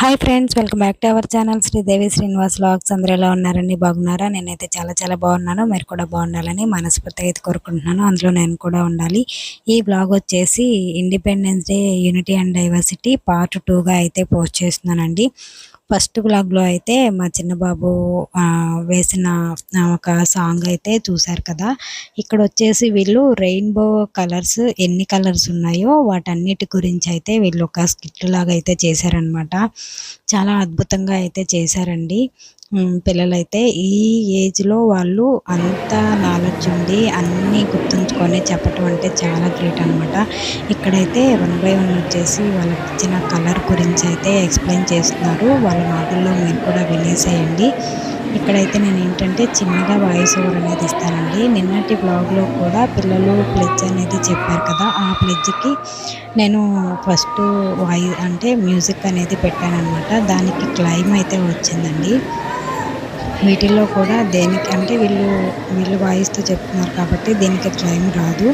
Hi friends welcome back to our channel Sridevi Srinivas logs అందరూ ఎలా ఉన్నారండి? బాగున్నారా? నేనైతే చాలా చాలా బాగున్నాను. మీరు కూడా బాగుండాలని మనస్ఫూర్తిగా అయితే కోరుకుంటున్నాను. అందులో నేను కూడా ఉండాలి. ఈ బ్లాగ్ వచ్చేసి independence day unity and diversity part టూగా అయితే పోస్ట్ చేస్తున్నానండి. ఫస్ట్ బ్లాగ్లో అయితే మా చిన్నబాబు వేసిన ఒక సాంగ్ అయితే చూశారు కదా. ఇక్కడ వచ్చేసి వీళ్ళు రెయిన్బో కలర్స్ ఎన్ని కలర్స్ ఉన్నాయో వాటన్నిటి గురించి అయితే వీళ్ళు ఒక స్కిట్ లాగా అయితే చేశారనమాట చాలా అద్భుతంగా అయితే చేశారండి. పిల్లలైతే ఈ ఏజ్లో వాళ్ళు అంత నాలెడ్జ్ ఉండి అన్నీ గుర్తుంచుకొని చెప్పటం అంటే చాలా గ్రేట్ అనమాట ఇక్కడైతే వన్ బై వన్ వచ్చేసి వాళ్ళకి ఇచ్చిన కలర్ గురించి అయితే ఎక్స్ప్లెయిన్ చేస్తున్నారు. వాళ్ళ మాటల్లో మీరు కూడా వినేసేయండి. ఇక్కడైతే నేను ఏంటంటే చిన్నగా వాయిస్ ఓవర్ అనేది ఇస్తానండి. నిన్నటి బ్లాగ్లో కూడా పిల్లలు ప్లెజ్ అనేది చెప్పారు కదా ఆ ప్లెజ్కి నేను ఫస్ట్ వాయి అంటే మ్యూజిక్ అనేది పెట్టాను అనమాట దానికి క్లైమ్ అయితే వచ్చిందండి. వీటిల్లో కూడా దేనికి అంటే వీళ్ళు వీళ్ళు వాయిస్తో చెప్తున్నారు కాబట్టి దీనికి క్లైమ్ రాదు.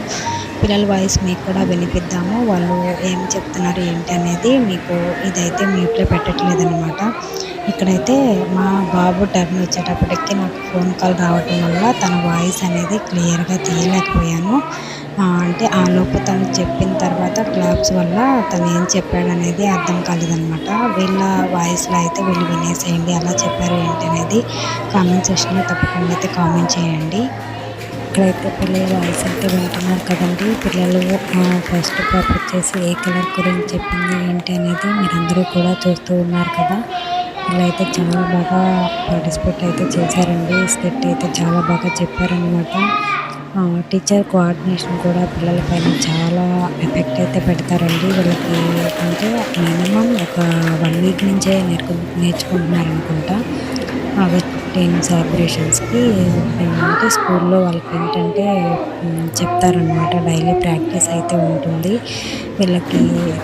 పిల్లల వాయిస్ మీకు కూడా వినిపిద్దాము. వాళ్ళు ఏం చెప్తున్నారు ఏంటి అనేది మీకు ఇదైతే మ్యూట్లో పెట్టట్లేదు అనమాట ఇక్కడైతే మా బాబు టర్న్ వచ్చేటప్పటికి నాకు ఫోన్ కాల్ రావటం వల్ల తన వాయిస్ అనేది క్లియర్గా తీయలేకపోయాను. అంటే ఆ లోపు తను చెప్పిన తర్వాత క్లాప్స్ వల్ల తను ఏం చెప్పాడు అనేది అర్థం కాలేదనమాట వీళ్ళ వాయిస్లో అయితే వీళ్ళు వినేసేయండి అలా చెప్పారు ఏంటి అనేది కామెంట్ సెక్షన్లో తప్పకుండా అయితే కామెంట్ చేయండి. ఇక్కడైతే పిల్లల వాయిస్ అయితే వింటున్నారు కదండి. పిల్లలు ఫస్ట్ పాప వచ్చేసి ఏ కలర్ గురించి చెప్పింది ఏంటి అనేది మీరందరూ కూడా చూస్తూ ఉన్నారు కదా. అయితే చాలా బాగా పార్టిసిపేట్ అయితే చేశారండి. స్కెట్ అయితే చాలా బాగా చెప్పారనమాట టీచర్ కోఆర్డినేషన్ కూడా పిల్లల పైన చాలా ఎఫెక్ట్ అయితే పెడతారండి. వీళ్ళకి అంటే మినిమం ఒక వన్ వీక్ నుంచే నేర్చు నేర్చుకుంటున్నారు అనుకుంటా టెన్ సెలబ్రేషన్స్కి అంటే స్కూల్లో వాళ్ళకి ఏంటంటే చెప్తారనమాట డైలీ ప్రాక్టీస్ అయితే ఉంటుంది. వీళ్ళకి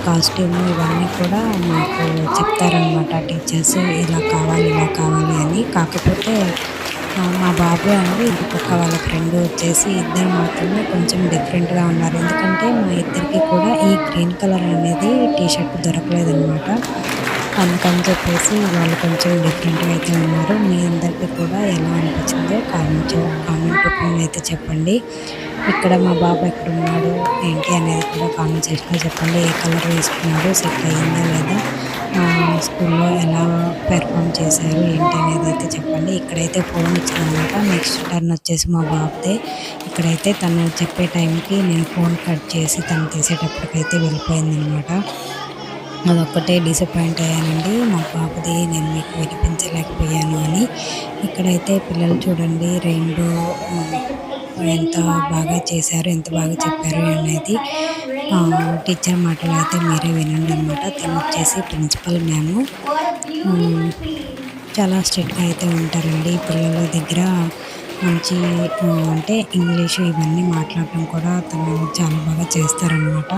కాస్ట్యూమ్ ఇవన్నీ కూడా మాకు చెప్తారనమాట టీచర్స్ ఇలా కావాలి ఇలా కావాలి అని. కాకపోతే మా బాబు అండి ఇంకొక వాళ్ళ ఫ్రెండ్ వచ్చేసి ఇద్దరు మాత్రమే కొంచెం డిఫరెంట్గా ఉన్నారు. ఎందుకంటే మా ఇద్దరికి కూడా ఈ గ్రీన్ కలర్ అనేది టీ షర్ట్ దొరకలేదనమాట అందుకని చెప్పేసి వాళ్ళు కొంచెం డిఫరెంట్గా అయితే ఉన్నారు. మీ అందరికీ కూడా ఎలా అనిపించిందో కామెంట్ కామెంట్ రూపంలో అయితే చెప్పండి. ఇక్కడ మా బాబు ఎక్కడ ఉన్నాడు ఏంటి అనేది కూడా కామెంట్ సెక్షన్లో చెప్పండి. ఏ కలర్ వేసుకున్నాడు సెట్ అయ్యిందా లేదా స్కూల్లో ఎలా పెర్ఫామ్ చేశారు ఏంటి అనేది అయితే చెప్పండి. ఇక్కడైతే ఫోన్ ఇచ్చిందనమాట నెక్స్ట్ టర్న్ వచ్చేసి మా బాబుదే. ఇక్కడైతే తను చెప్పే టైంకి నేను ఫోన్ కట్ చేసి తను తీసేటప్పటికైతే వెళ్ళిపోయింది అనమాట అదొక్కటే డిసప్పాయింట్ అయ్యానండి. మా పాపది నేను మీకు వినిపించలేకపోయాను అని. ఇక్కడైతే పిల్లలు చూడండి రెండు ఎంత బాగా చేశారు ఎంత బాగా చెప్పారు అనేది టీచర్ మాటలు అయితే మీరే వినండి అనమాట తను వచ్చేసి ప్రిన్సిపల్ మ్యామ్ చాలా స్ట్రిక్ట్గా అయితే ఉంటారండి. పిల్లల దగ్గర మంచి అంటే ఇంగ్లీష్ ఇవన్నీ మాట్లాడటం కూడా తను చాలా బాగా చేస్తారనమాట.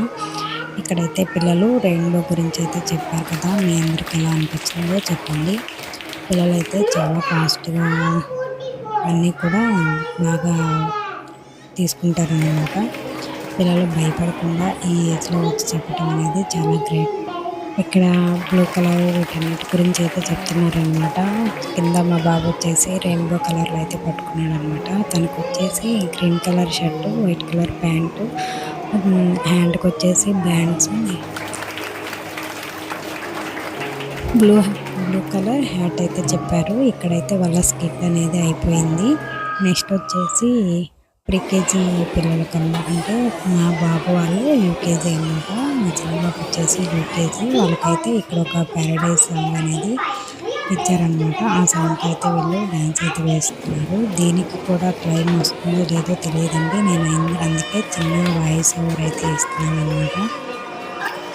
ఇక్కడైతే పిల్లలు రెయిన్బో గురించి అయితే చెప్పారు కదా మీ అందరికి ఎలా అనిపించిందో చెప్పండి. పిల్లలు అయితే చాలా ఫాస్ట్గా అన్నీ కూడా బాగా తీసుకుంటారనమాట. పిల్లలు భయపడకుండా ఈ ఏజ్లో వచ్చి చెప్పడం అనేది చాలా గ్రేట్. ఇక్కడ బ్లూ కలర్ వీటన్నిటి గురించి అయితే చెప్తున్నారనమాట. కింద మా బాబు వచ్చేసి రెయిన్బో కలర్లో అయితే పట్టుకున్నాడు అనమాట తనకు వచ్చేసి green colour shirt white colour pant హ్యాండ్కి వచ్చేసి bands blue blue colour hat అయితే చెప్పారు. ఇక్కడైతే వాళ్ళ స్కిట్ అనేది అయిపోయింది. నెక్స్ట్ వచ్చేసి ప్రీకేజీ పిల్లల అంటే మా బాబు వాళ్ళు యూకేజీ అనమాట మా చిన్నబాబు వచ్చేసి యూకేజీ. వాళ్ళకైతే ఇక్కడ ఒక ప్యారడైజ్ సాంగ్ అనేది ఇచ్చారనమాట ఆ సాంగ్కి అయితే వీళ్ళు డ్యాన్స్ అయితే వేస్తున్నారు. దీనికి కూడా క్లైమ్ వస్తుందో లేదో తెలియదండి. నేను అందుకే చిన్న వాయిస్ ఓవర్ అయితే ఇస్తున్నాను అనమాట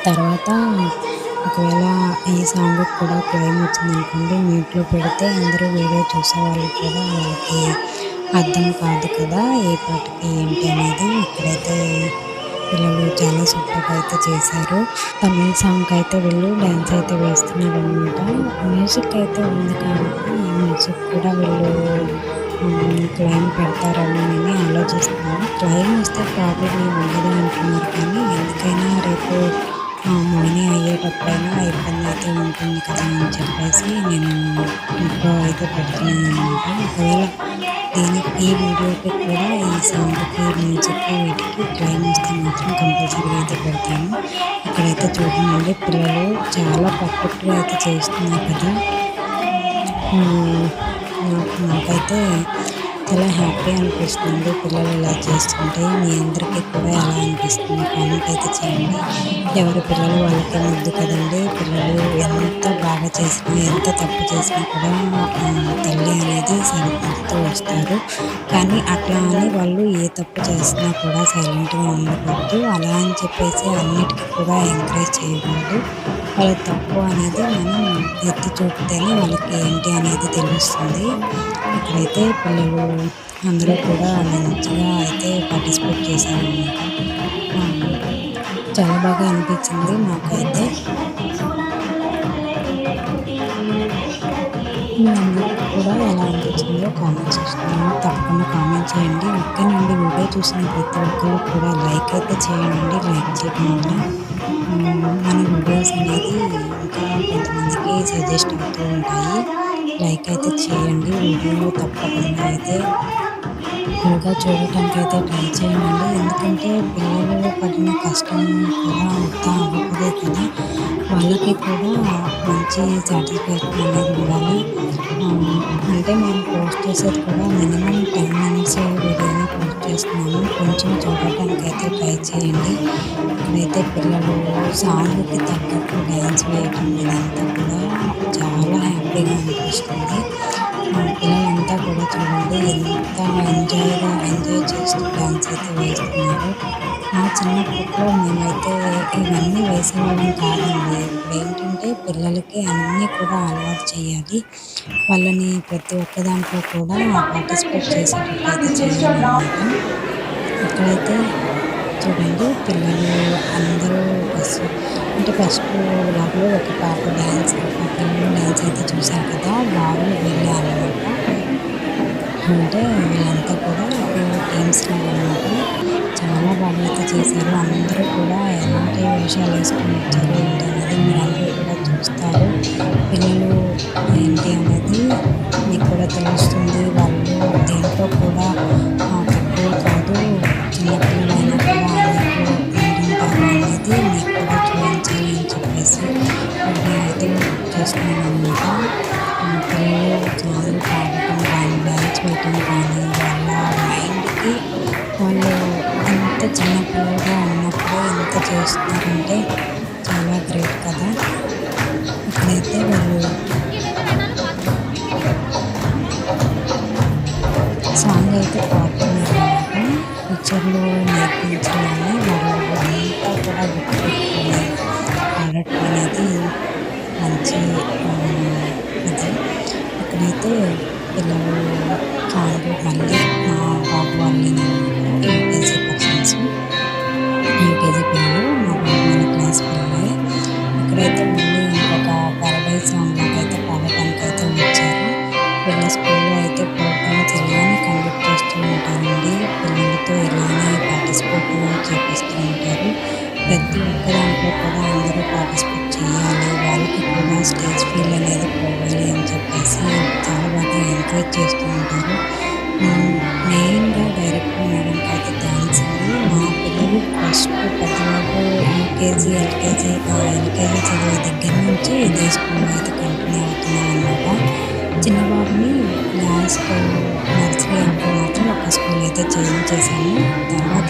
తర్వాత ఒకవేళ ఈ సాంగ్ కూడా క్లైమ్ వచ్చిందనుకోండి మ్యూట్లో పెడితే అందరూ వీడియో చూసే వాళ్ళు కూడా వాళ్ళకి అర్థం కాదు కదా ఏ పాటకి ఏంటి అనేది. ఇక్కడైతే పిల్లలు చాలా సూపర్గా అయితే చేశారు. తమిళ సాంగ్ అయితే వీళ్ళు డ్యాన్స్ అయితే వేస్తున్నారు అనమాట మ్యూజిక్ అయితే ఉంది కాబట్టి ఈ మ్యూజిక్ కూడా వీళ్ళు క్లైమ్ పెడతారని నేను ఆలోచిస్తున్నాను క్లైమ్ వస్తే ప్రాబ్లం ఏమి ఉండదు అంటున్నారు కానీ ఎందుకైనా రేపు మార్నింగ్ అయ్యేటప్పుడైనా ఇబ్బంది అయితే ఉంటుంది కదా అని చెప్పేసి నేను ఇంట్లో అయితే పెడుతున్నాను అనమాట ఒకవేళ దీనికి ఈ వీడియోకి కూడా ఈ సౌండ్కి మ్యూజిక్కి వీటికి ట్రైన్ వస్తే మాత్రం కంపల్సరీగా అయితే పెడతాను ఇక్కడైతే చూడండి పిల్లలు చాలా పర్ఫెక్ట్గా అయితే చేస్తున్నారు కదా. నాకు నాకైతే చాలా హ్యాపీ అనిపిస్తుంది. పిల్లలు ఇలా చేస్తుంటే మీ అందరికీ కూడా ఎలా అనిపిస్తుంది. కామెంట్ అయితే చేయండి. ఎవరి పిల్లలు వాళ్ళకే ముద్దు కదండి. పిల్లలు ఎంత బాగా చేసినా ఎంత తప్పు చేసినా కూడా తల్లి అనేది సరిపడుతూ వస్తారు. కానీ అట్లా అని వాళ్ళు ఏ తప్పు చేసినా కూడా సైలెంట్గా ఉండకూడదు. అలా అని చెప్పేసి అన్నిటికీ కూడా ఎంకరేజ్ చేయకూడదు. వాళ్ళ తప్పు అనేది మనం ఎత్తి చూపితేనే వాళ్ళకి ఏంటి అనేది తెలుస్తుంది. ఇక్కడైతే పిల్లలు అందరూ కూడా మంచిగా అయితే పార్టిసిపేట్ చేశారనమాట చాలా బాగా అనిపించింది నాకైతే అందరికీ కూడా ఎలా అనిపించిందో కామెంట్ చేస్తున్నాను తప్పకుండా కామెంట్ చేయండి. ఓకేనండి వీడియో చూసిన ప్రతి ఒక్కరు కూడా లైక్ అయితే చేయండి. లైక్ చేయడం వల్ల మన వీడియోస్ అనేది ఇంకా కొంతమందికి సజెస్ట్ అవుతూ ఉంటాయి. లైక్ అయితే చేయండి. వీడియో తప్పకుండా అయితే ఇంకా చూడటానికి అయితే ట్రై చేయండి. ఎందుకంటే పిల్లలు పడిన కష్టం కూడా మొత్తం అవ్వకూడదు కదా. వాళ్ళకి కూడా మంచి సాటిస్ఫాక్షన్ అనేది ఉండాలి అంటే మేము పోస్ట్ చేసేది కూడా మినిమం టెన్ మినిట్స్ వీడియోని పోస్ట్ చేస్తున్నాము కొంచెం చూడటానికి అయితే ట్రై చేయండి. ఇక్కడైతే పిల్లలు సాంగ్కి తగ్గట్టు డ్యాన్స్ వేయటం ఇదంతా కూడా చాలా హ్యాపీగా అనిపిస్తుంది. పిల్లలంతా కూడా చూడండి ఎంత ఎంజాయ్గా ఎంజాయ్ చేస్తూ డ్యాన్స్ అయితే వేస్తున్నారు. మా చిన్నప్పట్లో మేమైతే ఇవన్నీ వేసేవాళ్ళం కాదండి. ఏంటంటే పిల్లలకి అన్నీ కూడా అలవాటు చేయాలి. వాళ్ళని ప్రతి ఒక్క దాంట్లో కూడా పార్టిసిపేట్ చేసేటట్టు అయితే చేయాలన్నమాట ఇక్కడైతే చూడండి పిల్లలు అందరూ ఫస్ట్ అంటే ఫస్ట్ బ్లాగ్లో ఒక పాప డ్యాన్స్ పిల్లలు డ్యాన్స్ అయితే చూశారు కదా వాళ్ళు వెళ్ళారనమాట అంటే వీళ్ళంతా కూడా టీమ్స్ అనమాట చాలా బాగా అయితే చేశారు. అందరూ కూడా ఎలాంటి వేషాలు వేసుకొని వచ్చారు ఏంటి అనేది మీరు అందరూ కూడా చూస్తారు. పిల్లలు ఏంటి అనేది మీకు కూడా తెలుస్తుంది. చేస్తున్నాను అనమాట పిల్లలు చాలా పాడటం కానీ డ్యాన్స్ వేయటం కానీ వాళ్ళ మైండ్కి వాళ్ళు ఎంత చిన్నపిల్లలుగా ఉన్నప్పుడు ఎంత చేస్తున్నారంటే చాలా గ్రేట్ కదా. ఇక్కడైతే వాళ్ళు సాంగ్ అయితే పాడుతున్నారు అనమాట టీచర్లు నేర్పించాలని వాళ్ళు అంతా కూడా గుర్తుపెట్టుకున్నారు పాడటం అనేది మంచి ఇది. ఇక్కడైతే పిల్లలు కారు మళ్ళీ మా బాబు వాళ్ళని యూకేజీ పర్సన్స్. యూకేజీ పిల్లలు మా బాబు వాళ్ళ క్లాస్ పిల్లలే. ఇక్కడైతే మళ్ళీ ఇంకొక పారడైజ్ సాంగ్ లాగా అయితే పాడటానికి అయితే వచ్చారు. పిల్లల స్కూల్లో అయితే ప్రోగ్రామ్స్ ఇలానే కండక్ట్ చేస్తూ ఉంటారండి. పిల్లలతో ఇలానే పార్టిసిపేట్ చేపిస్తూ ఉంటారు. ప్రతి ఒక్క దాంట్లో కూడా అందరూ పార్టిసిపేట్ స్టేజ్ ఫీల్ అనేది పోవాలి అని చెప్పేసి చాలా బాగా ఎంకరేజ్ చేస్తూ ఉంటారు. మెయిన్గా డైరెక్టర్ మేడంకి అయితే థ్యాంక్స్ అండి. మా పిల్లలు ఫస్ట్ పెద్దవాళ్ళు యూకేజీ ఎల్కేజీ ఎల్కేజీ చదివే దగ్గర నుంచి ఇదే స్కూల్లో అయితే కంటిన్యూ అవుతున్నాం అనమాట చిన్నబాబుని లాస్ట్ నర్సరీ అప్పుడు మాత్రం ఒక స్కూల్ అయితే చేంజ్ చేశాను తర్వాత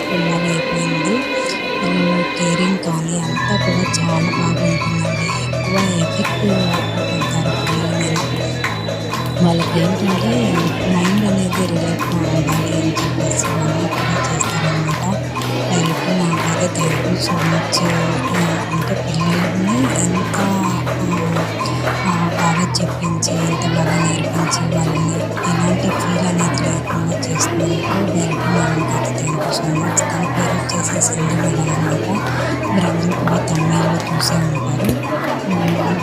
ఫ్యామిలీ అయిపోయింది. పిల్లలు కేరింగ్ కానీ అంతా కూడా చాలా బాగా ఉంటుందండి. ఎక్కువ ఎఫెక్ట్ అవుతారు పిల్లల మీద వాళ్ళకి ఏంటంటే మైండ్ అనేది రిలాక్స్ ఉండాలి అని చెప్పేసి అన్నీ కూడా చేస్తారనమాట డైరెక్ట్ నాకైతే థ్యాంక్ యూ సో మచ్. అంటే పిల్లల్ని ఎంత బాగా చెప్పించి ఎంత బాగా నేర్పించి వాళ్ళని పేరు వచ్చేసి సింధు అందరూ అనమాట కూడా తమిళలో చూసే ఉంటారు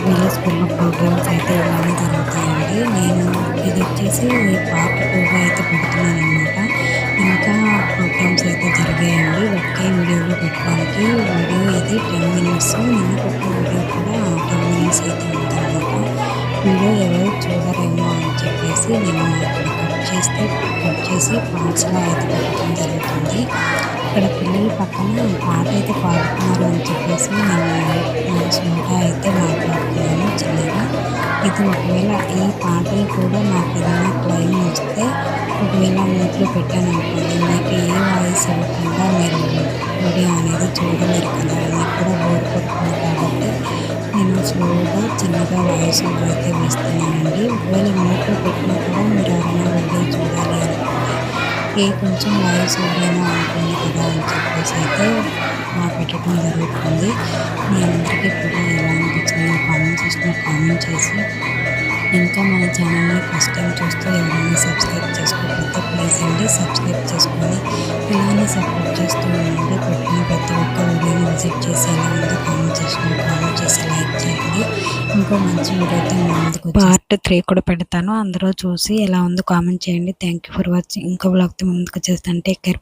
వీళ్ళ స్కూల్లో ప్రోగ్రామ్స్ అయితే ఇవన్నీ జరుగుతాయండి. నేను ఇది వచ్చేసి పార్ట్ టూగా అయితే పెడుతున్నాను అనమాట ఇంకా ప్రోగ్రామ్స్ అయితే జరిగాయండి. ఒకే వీడియోలో పెట్టడానికి వీడియో అయితే టెన్ మినిట్స్. నేను పెట్టిన వీడియో కూడా టెన్ మినిట్స్ అయితే ఉందన్నమాట. వీడియో ఎవరు చూడరేమో అని చెప్పేసి నేను ఇక్కడ చేస్తే కట్ చేసి పార్ట్స్లో అయితే పెట్టడం జరుగుతుంది. ఇక్కడ పిల్లలు పక్కన పాట అయితే పాడుతున్నారు అని చెప్పేసి నేను స్లోగా అయితే మాట్లాడుతున్నాను చిన్నగా. ఇది ఒకవేళ ఈ పాటలు కూడా నాకు ఏదైనా క్లైమ్ వస్తే ఒకవేళ నోట్లో పెట్టాను అనుకోండి ఏ వాయిస్ ఇవ్వకుండా మీరు వీడియో అనేది చూడలేరు కదా నాకు కూడా బోర్ కొడుతుంది బాగా వాయిస్ ఓవర్ అయితే వేస్తున్నానండి. ఒకవేళ మ్యూట్లో పెట్టినా కూడా మీరు ఎవరైనా వెళ్ళి చూడాలి అనుకుంటే ఏ కొంచెం వాయిస్ ఓవర్ అయినా ఉంటుంది కదా అని చెప్పేసి అయితే మా పెట్టడం జరుగుతుంది. మీ అందరికీ కూడా ఎలా అనిపించిందో కామెంట్ చేసిన కామెంట్ చేసి ఇంకా మన ఛానల్ని ఫస్ట్ టైం చూస్తూ ఎవరైనా సబ్స్క్రైబ్ చేసుకోకపోతే ప్లీజ్ అండి సబ్స్క్రైబ్ చేసుకొని ఇలానే సపోర్ట్ చేస్తూ ఉండండి. పెట్టిన ప్రతి ఒక్క వీడియోని విజిట్ చేసి ఎలా ఉందో కామెంట్ చేసుకుని కామెంట్ చేసి లైక్ చేయండి. ఇంకో మంచి వీడియోతో ముందుకు పార్ట్ త్రీ కూడా పెడతాను. అందరూ చూసి ఎలా ఉందో కామెంట్ చేయండి. థ్యాంక్ యూ ఫర్ వాచింగ్ ఇంకో బ్లాగ్తో ముందుకు చేస్తాను టేక్ కేర్